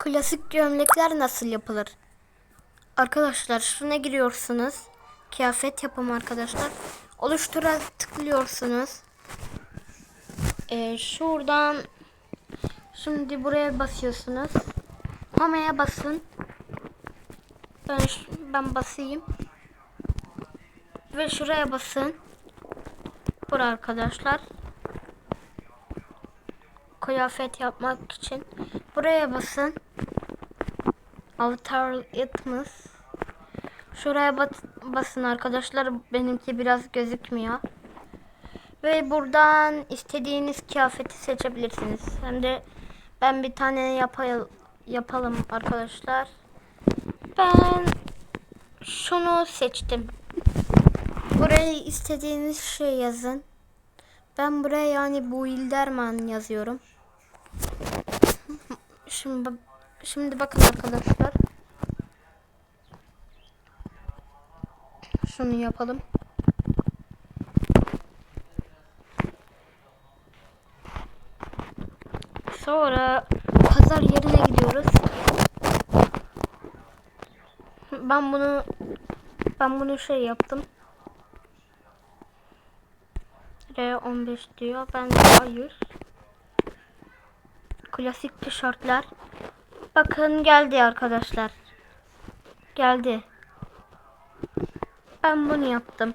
Klasik gömlekler nasıl yapılır? Arkadaşlar şuna giriyorsunuz. Kıyafet yapım arkadaşlar. Oluştura tıklıyorsunuz. Ee, şuradan şimdi buraya basıyorsunuz. Home'ye basın. Ben, ben basayım. Ve şuraya basın. Bura arkadaşlar. Kıyafet yapmak için. Buraya basın. Avatar itmos. Şuraya bat- basın arkadaşlar. Benimki biraz gözükmüyor. Ve buradan istediğiniz kıyafeti seçebilirsiniz. Hem de ben bir tane yapay- yapalım arkadaşlar. Ben şunu seçtim. Buraya istediğiniz şey yazın. Ben buraya yani bu Ilderman yazıyorum. Şimdi şimdi bakın arkadaşlar. Şunu yapalım. Sonra pazar yerine gidiyoruz. Ben bunu ben bunu şey yaptım. R15 diyor. Ben de hayır. Klasik tişörtler. Bakın geldi arkadaşlar. Geldi. Ben bunu yaptım.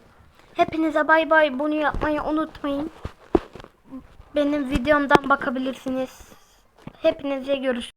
Hepinize bay bay. Bunu yapmayı unutmayın. Benim videomdan bakabilirsiniz. Hepinize görüş.